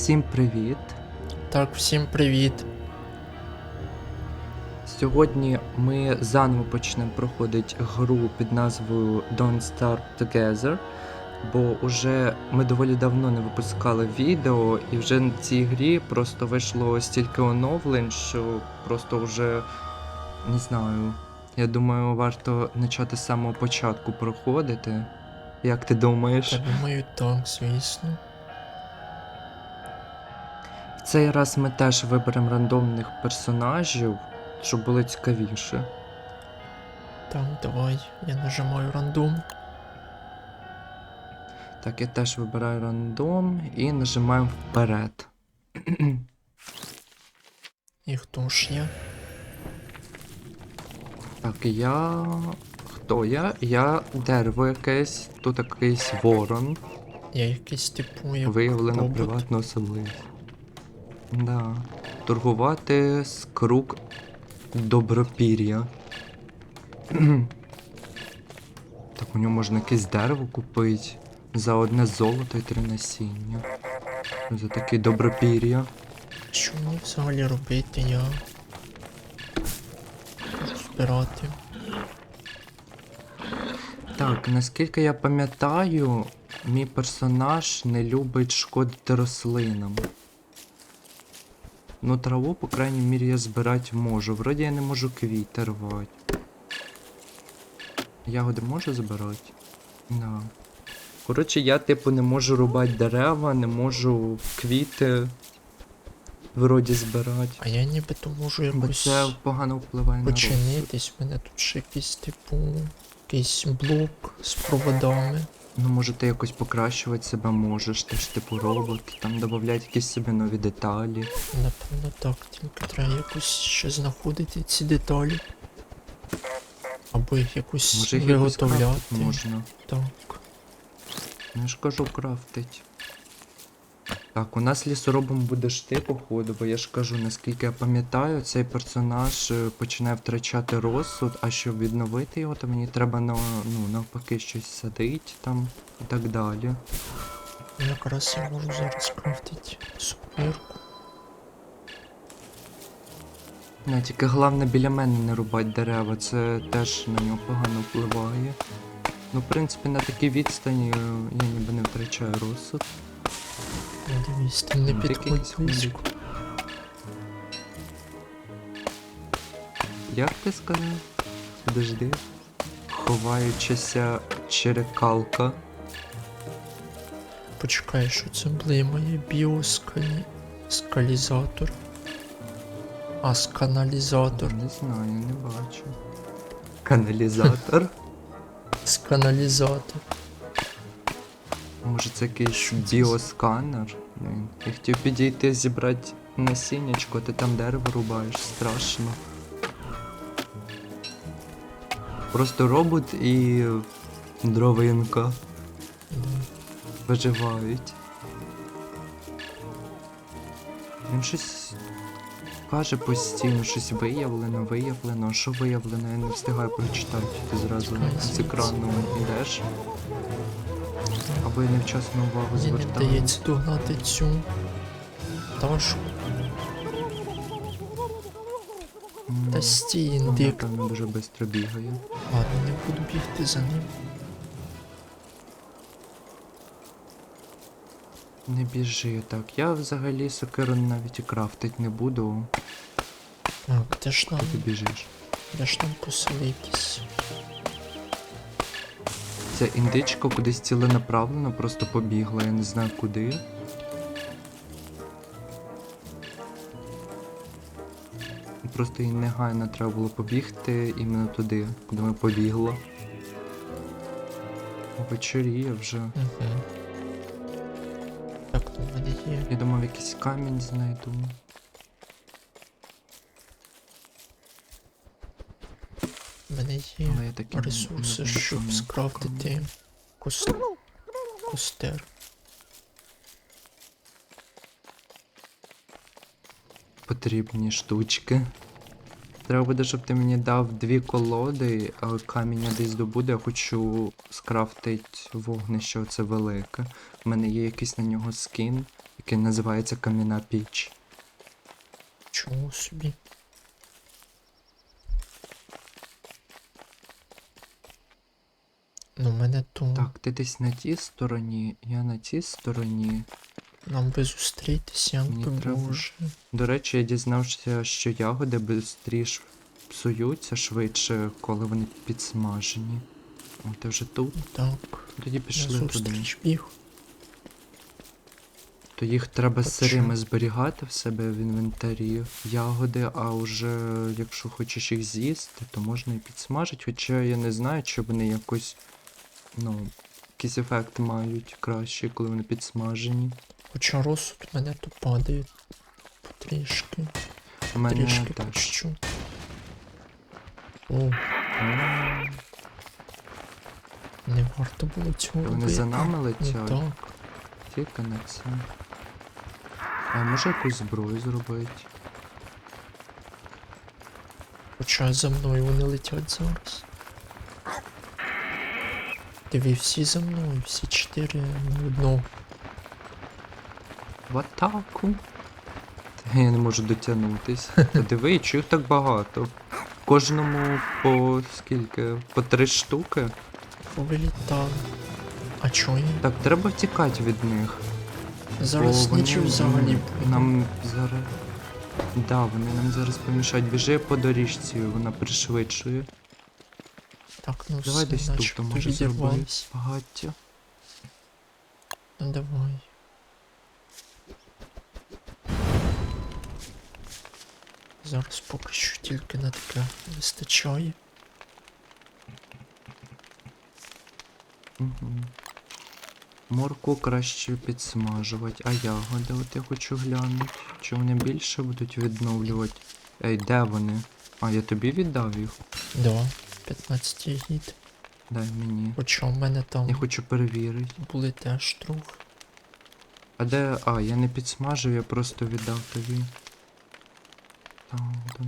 Всім привіт! Так, всім привіт. Сьогодні ми заново почнемо проходити гру під назвою Don't Start Together, бо уже ми доволі давно не випускали відео, і вже на цій грі просто вийшло стільки оновлень, що просто вже не знаю. Я думаю, варто почати з самого початку проходити. Як ти думаєш? Та думаю, так, звісно. Цей раз ми теж виберемо рандомних персонажів, щоб було цікавіше. Так, давай, я нажимаю рандом. Так, я теж вибираю рандом і нажимаємо вперед. І хто ж я? Так, я. Хто я? Я дерево якесь, тут якийсь ворон. Я якийсь типу як Виявлено приватну особливість. Да. Торгувати з круг добропір'я. так, у нього можна якесь дерево купити. За одне золото і три насіння. За таке добропір'я. Мені взагалі робити я? Збирати. Так, наскільки я пам'ятаю, мій персонаж не любить шкодити рослинам. Ну, траву, по крайній мірі, я збирати можу. Вроді я не можу квіти рвати. Ягоди можу збирати? Да. Коротше, я, типу, не можу рубати дерева, не можу квіти вроді збирати. А я нібито можу Бо якось це погано впливає на починитись. У мене тут ще якийсь типу. Якийсь блок з проводами. Ну, може, ти якось покращувати себе можеш, ти ж типу робот, там додавати якісь собі нові деталі. Напевно так, тільки треба якось ще знаходити ці деталі. Або їх якось Може їх якось виготовляти. крафтити можна. Так. Ну, я ж кажу, крафтить. Так, у нас лісоробом будеш ти, походу, бо я ж кажу, наскільки я пам'ятаю, цей персонаж е, починає втрачати розсуд, а щоб відновити його, то мені треба на, ну, навпаки щось садити там і так далі. Якраз я можу зараз крафтити супірку. Не, тільки головне біля мене не рубати дерева, це теж на нього погано впливає. Ну, в принципі, на такій відстані я ніби не втрачаю розсуд. Дивись, ти не Ну, підходь близько. Як ти сказав? Подожди. Ховаючася черекалка. Почекай, що це блимає біоскалі... скалізатор. А, сканалізатор. Не знаю, не бачу. Каналізатор. Сканалізатор. Може це якийсь біосканер? Я хотів підійти зібрати насіннячко, ти там дерево рубаєш, страшно. Просто робот і дровинка виживають. Він щось каже постійно, щось виявлено, виявлено. Що виявлено? Я не встигаю прочитати. Ти зразу з екрану йдеш. Я невчасно увагу Мені не звертаю. вдається догнати цю пташку. М, Та стій, Вона, індик. Напевно, дуже швидко бігає. Ладно, не буду бігти за ним. Не біжи так. Я взагалі сокиру навіть і крафтить не буду, Так, де ж нам, ти біжиш. де ж нам поселитись? Ця індичка кудись ціленаправлено просто побігла, я не знаю куди. Просто їй негайно треба було побігти іменно туди, куди ми побігла. Вечоріє вже. Угу. Так, мене є. Я думав, якийсь камінь знайду. Мене є Але я таки не- ресурси, не знайшов щоб скрафтити каменю. кос... костер. Потрібні штучки. Треба буде, щоб ти мені дав дві колоди, але камінь я десь добуде, я хочу скрафтити вогнище оце велике. У мене є якийсь на нього скін. який називається Кам'яна піч. Чому собі? Ну, мене то Так, ти десь на тій стороні, я на тій стороні. нам би зустрітися, як Мені треба. До речі, я дізнався, що ягоди швидше псуються швидше, коли вони підсмажені. О, ти вже тут? Так, Тоді я пішли туди. біг. То їх треба Хоча- сирими зберігати в себе в інвентарі ягоди, а вже якщо хочеш їх з'їсти, то можна і підсмажити. Хоча я не знаю, чи вони якось, ну, якийсь ефект мають кращий, коли вони підсмажені. Хоча розсуд мене то падає потрішки. У мене Трішки теж. почу. О, не варто було цього Вони робити. за нами Ну летять. так. Тільки на це. А може якусь зброю зробити? Хоча за мною вони летять зараз. Диви, всі за мною, всі чотири не одного. В атаку. Та Я не можу дотягнутись. Та диви, чого так багато. Кожному по скільки? По три штуки. Повилітали. А чого я? Так, треба втікати від них. Зараз бо вони нічого взагалі. Нам зараз. Да, вони нам зараз помішають. Біжи по доріжці, вона пришвидшує. Так, ну Давай все, десь тут, начебто може зробити відірвались. багаття. Ну давай. Зараз поки що тільки на таке вистачає. Угу. Морку краще підсмажувати, а ягоди от я хочу глянути. Чи вони більше будуть відновлювати? Ей, де вони? А, я тобі віддав їх? Да, 15 гід. Дай мені. Хоча в мене там Я хочу перевірити. були теж трохи. А де. А, я не підсмажив, я просто віддав тобі. Там, там.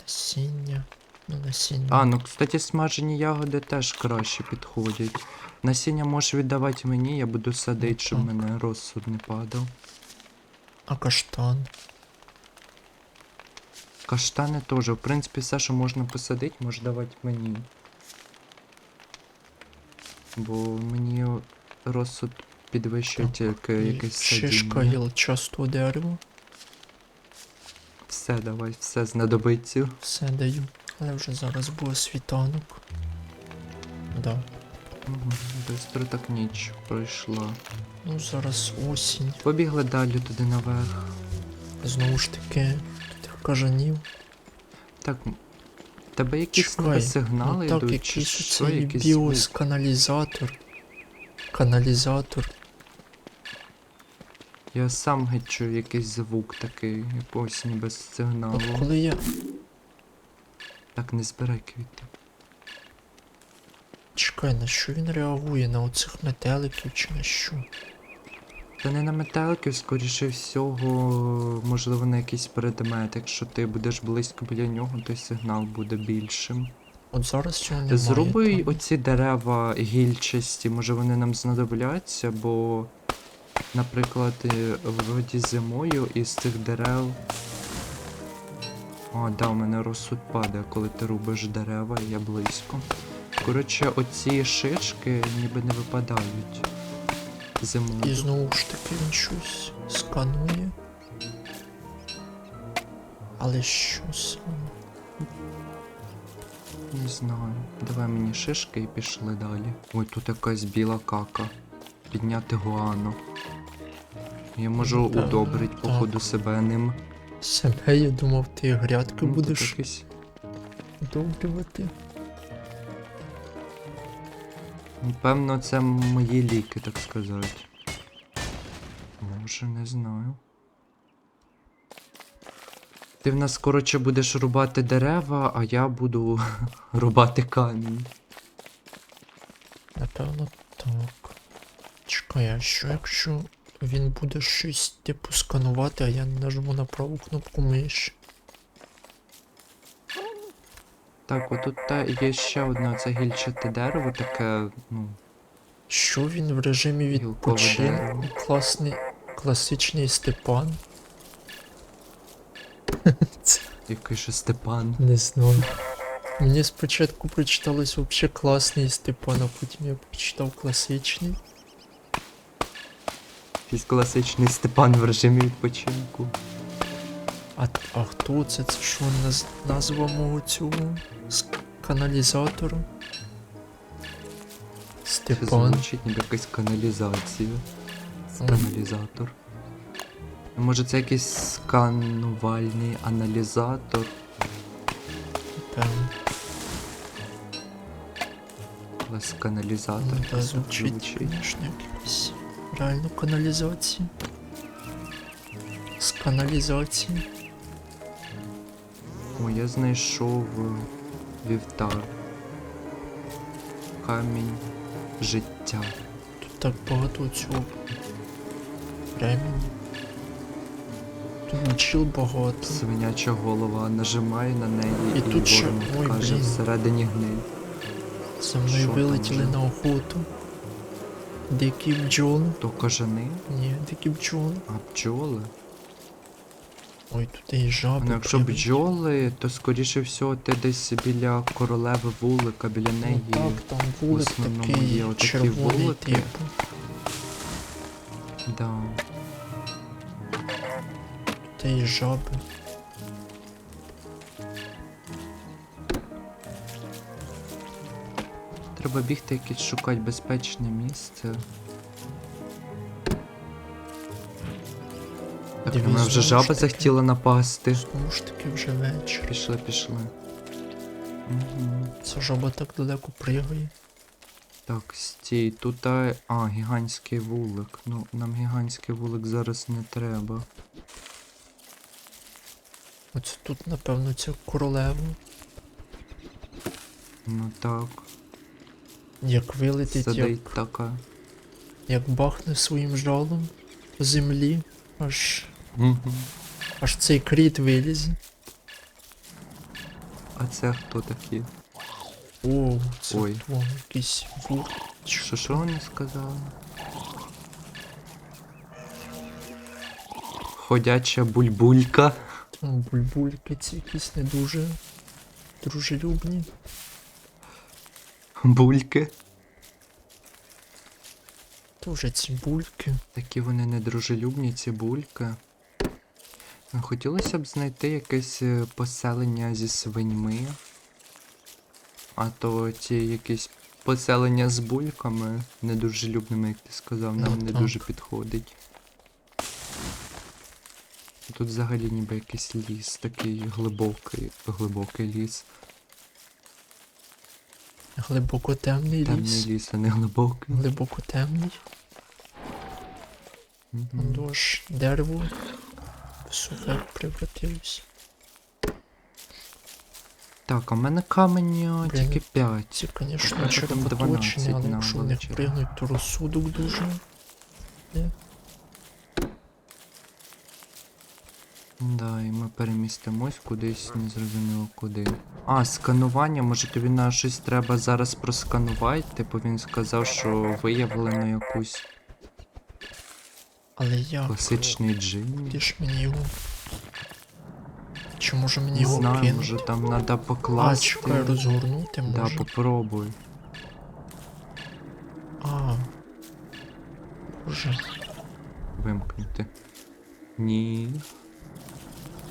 Насіння. Ну, насіння. А, ну кстати, смажені ягоди теж краще підходять. Насіння можеш віддавати мені, я буду садити, щоб в мене розсуд не падав. А каштан. Каштани теж. В принципі, все, що можна посадити, може давати мені. Бо мені розсуд підвищує тільки якесь Шишка садіння. гілчастого дерева. Все, давай, все знадобиться. Все даю. Але вже зараз буде світанок. Да. Угу. Бистро так ніч пройшла. Ну зараз осінь. Побігли далі туди наверх. Знову ж таки, кажанів. Так, тебе якісь Чекай, сигнали ну, так, йдуть, чи що, оцей якийсь біос каналізатор. Каналізатор. Я сам геть чую якийсь звук такий, якогось ніби сигналу. От коли я. Так, не збирай квіти. Чекай, на що він реагує? На оцих метеликів чи на що? Та не на метеликів, скоріше всього, можливо, на якийсь предмет. Якщо ти будеш близько біля нього, то сигнал буде більшим. От зараз цього немає. Зроби там. оці дерева гільчасті, може вони нам знадобляться, бо, наприклад, е, вроді зимою із цих дерев. О, да, у мене розсуд падає, коли ти рубиш дерева, і я близько. Коротше, оці шишки ніби не випадають І знову ж таки він щось сканує. Але що саме? Не знаю. Давай мені шишки і пішли далі. Ой, тут якась біла кака. Підняти гуану. Я можу Напевно, удобрити, так. походу, себе ним. Себе, я думав, ти грядки Ну, будеш якийсь- Напевно, це мої ліки, так сказати. Може, не знаю. Ти в нас, коротше, будеш рубати дерева, а я буду рубати камінь. Напевно, так. Чекай, а що якщо він буде щось типу сканувати, а я нажму на праву кнопку миші? Так, отут та є ще одне оце гільчате дерево, таке, ну, Що він в режимі відпочинку? Класний, класичний Степан. Це Який же Степан. не знаю. Мені спочатку прочиталось вообще класний Степан, а потім я прочитав класичний. Якийсь класичний Степан в режимі відпочинку. А, а хто це? Це що наз, назва мого цього каналізатору? Степан. Звучить ніби якась каналізація. Каналізатор. Може це якийсь сканувальний аналізатор. Певно. Але каналізатор. Ну, да, звучить, звісно, якийсь реально каналізації. З каналізації. О, я знайшов е, вівтар. Камінь життя. Тут так багато цього времени. Тут бджіл багато. Свиняча голова. Нажимаю на неї І і, тут ще- ой, каже блін. всередині гниль. За мною там вилетіли на охоту. Дикі бджоли. То кажани, Ні, дикі бджоли. а бджоли. Ой, тут і жаби. Ну, якщо бджоли, то скоріше всього ти десь біля королеви вулика, біля неї. Ну так, там вулик основному такий є отакі червоний вулики. типу. Да. Та й жаби. Треба бігти якесь шукати безпечне місце. Так, мене вже жаба таки. захотіла напасти. Знову ж таки вже вечір. Пішли, пішли. Угу. Ця жаба так далеко пригає. Так, стій, тут а, а, гігантський вулик. Ну, нам гігантський вулик зараз не треба. Оце тут, напевно, ця королева. Ну так, Як вилетить, як, така. як бахне своїм жалом по землі, аж. Аж цей кріт вилізе. А це хто такі? О, це Ой. хто? Якийсь вур. Що що вони сказали? Ходяча бульбулька. Там бульбульки ці якісь не дуже дружелюбні. Бульки. То вже ці бульки. Такі вони недружелюбні, ці бульки. Хотілося б знайти якесь е, поселення зі свиньми. А то ті якісь поселення з бульками недружелюбними, як ти сказав, нам Ну, не дуже підходить. Тут взагалі ніби якийсь ліс, такий глибокий, глибокий ліс. Глибоко темний Темний ліс. ліс, а не глибокий. Глибоко темний. Мгм. Воно дерево в сухе превратилось. Так, а в мене камені тільки 5. Ці, звісно, 12 але якщо в них пригнуть, то розсудок дуже. Да, і ми перемістимось кудись, не зрозуміло куди. А, сканування, може тобі на щось треба зараз просканувати? Типу він сказав, що виявлено якусь Але як? класичний джин. Ти ж мені його. Чи може мені Не знаю, кинути? може там треба А, покласти. чекай, розгорнути да, попробуй. А. Боже. Вимкнути. Ні.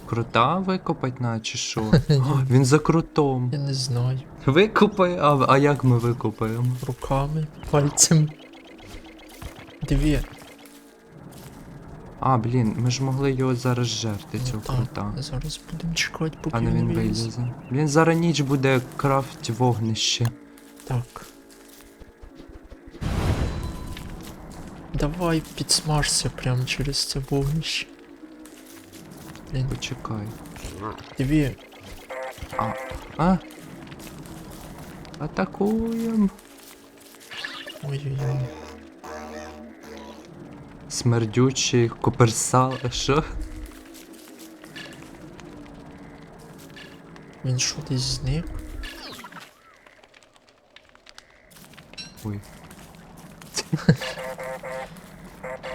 Крута викопать на чи що? О, Він за крутом. Я не знаю. Викопай, а, а як ми викопаємо? Руками, пальцем. Дві. А, блін, ми ж могли його зараз жерти, цього Ну, так, крута. Зараз будемо чекати, поки А не він вилізе. Він зараз ніч буде крафт вогнище. Так. Давай підсмажся прямо через це вогнище. Блін, Почекай. дві. А? Атакуєм. Ой-ой-ой. Смердючий коперсал. Що? Він що десь зник? Ой.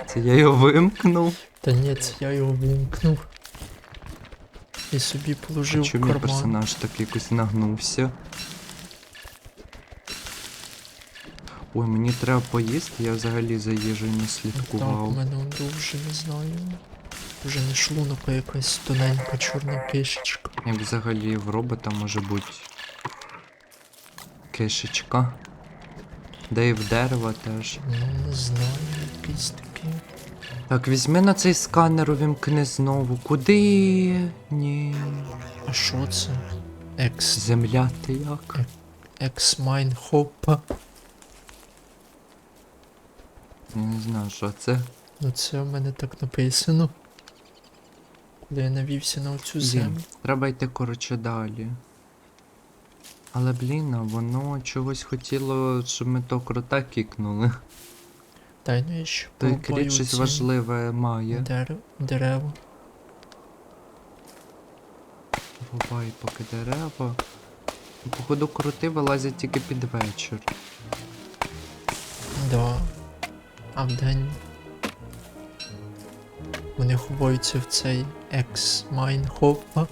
Це я його вимкнув. Та ні, це я його вимкнув. І собі положив в чому мій карман. персонаж так якось нагнувся? Ой, мені треба поїсти, я взагалі за їжею не Так, у мене он дуже не знаю. Вже не шлунок, а якась тоненька чорна кишечка. Як взагалі в робота може бути кишечка. Де і в дерева теж. Ну, не знаю, якийсь такий. Так, візьми на цей сканер, увімкни знову. Куди? Ні. А що це? Екс. Земля ти як? Екс Майн Хоппа. Я не знаю, що це. Ну це в мене так написано. Коли я навівся на оцю землю. Треба йти, коротше, далі. Але, блін, а воно чогось хотіло, щоб ми то крота кікнули. Дай ну я ще Той кріт щось важливе має. дерев- дерева. Рубай поки дерева. Ну, Походу, кроти вилазять тільки під вечір. Да. А вдень. Вони ховаються в цей екс Майн Хоппа.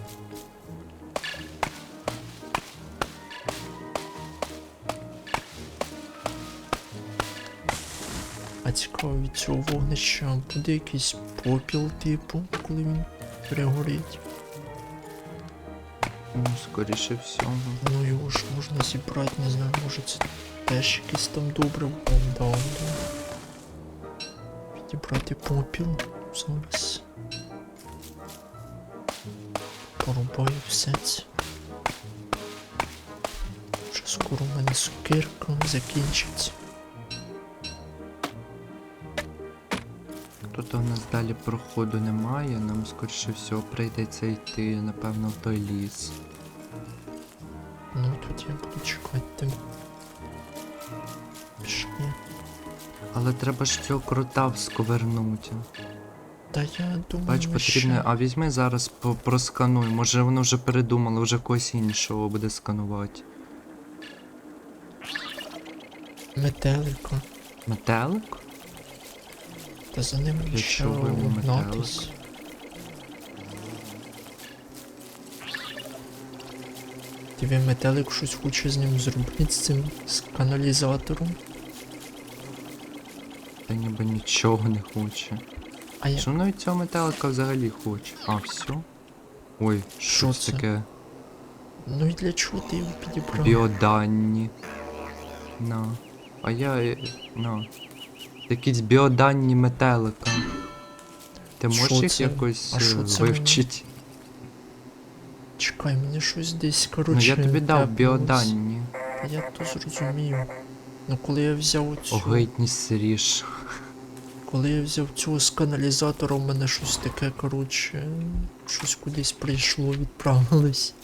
А цікаво від цього вогнища буде якийсь попіл, типу, коли він перегорить. Ну, скоріше всього. Ну його ж можна зібрати, не знаю, може це теж якийсь там добре. Да. Підібрати попіл зараз. Порубаю все це. Вже скоро в мене сукирка закінчиться. Тут у нас далі проходу немає, нам скоріше всього прийдеться йти, напевно, в той ліс. Ну тут я буду чекати. Але треба ж цього крота всковернути. Та я думаю, Бач, потрібно. ще... А візьми зараз по- проскануй. Може воно вже передумало, вже когось іншого буде сканувати. метелика. Метелик? Та за ним ви метелик. Тебе метелик щось хоче з ним зробити з цим з каналізатором. Та ніби нічого не хоче. А я. Що від цього метелика взагалі хоче? А, все? Ой, Що це? таке? Ну і для чого ти його підібрав? Біоданні. На. А я. е, На. Якісь біоданні метелика. Ти можеш їх це? якось е, вивчити? Чекай, мені щось десь, Ну коротше. я тобі дав біоданні. Я то зрозумію. Ну коли я взяв оцю. Огидні сиріж. Коли я взяв цього з каналізатора, у мене щось таке, коротше, щось кудись прийшло, відправилось.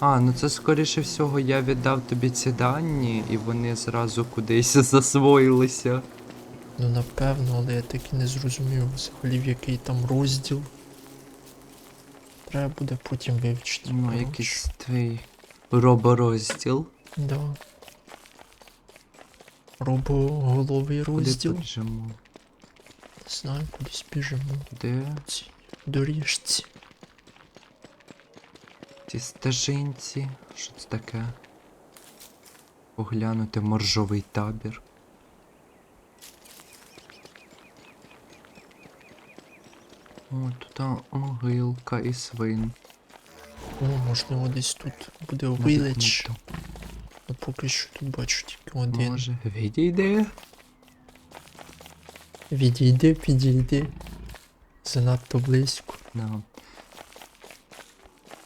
А, ну це скоріше всього я віддав тобі ці дані, і вони зразу кудись засвоїлися. Ну напевно, але я так і не зрозумів взагалі в який там розділ. Треба буде потім вивчити. Ну, якийсь твій роборозділ. Да. Робоголовий розділ. біжимо? Не знаю, кудись біжимо. Де цій доріжці. ці стежинці? Що це таке? Поглянути моржовий табір. О, тут могилка і свин. О, можливо, десь тут буде вилич. А поки що тут бачу тільки один. Може, відійде? Відійди, підійди. Занадто близько. Да.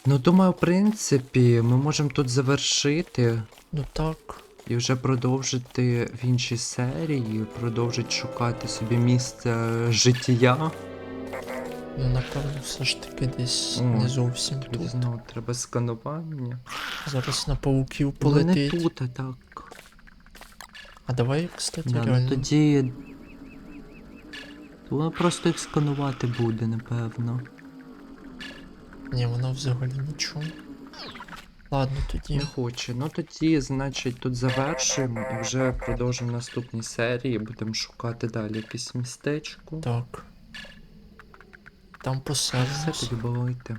Ну, думаю, в принципі, ми можемо тут завершити Ну так. і вже продовжити в іншій серії, продовжити шукати собі місце життя. Ну напевно, все ж таки десь О, не зовсім тут. знову треба сканування. Зараз на пауків Ну, не тут, а так. А давай, кстати, Да, ну, реально. тоді. Вона просто їх сканувати буде, напевно. Ні, вона взагалі нічого. Ладно тоді. Не хоче. Ну тоді, значить, тут завершуємо і вже продовжимо в наступній серії. Будемо шукати далі якесь містечко. Так. Там Все поселимось. тоді бувайте.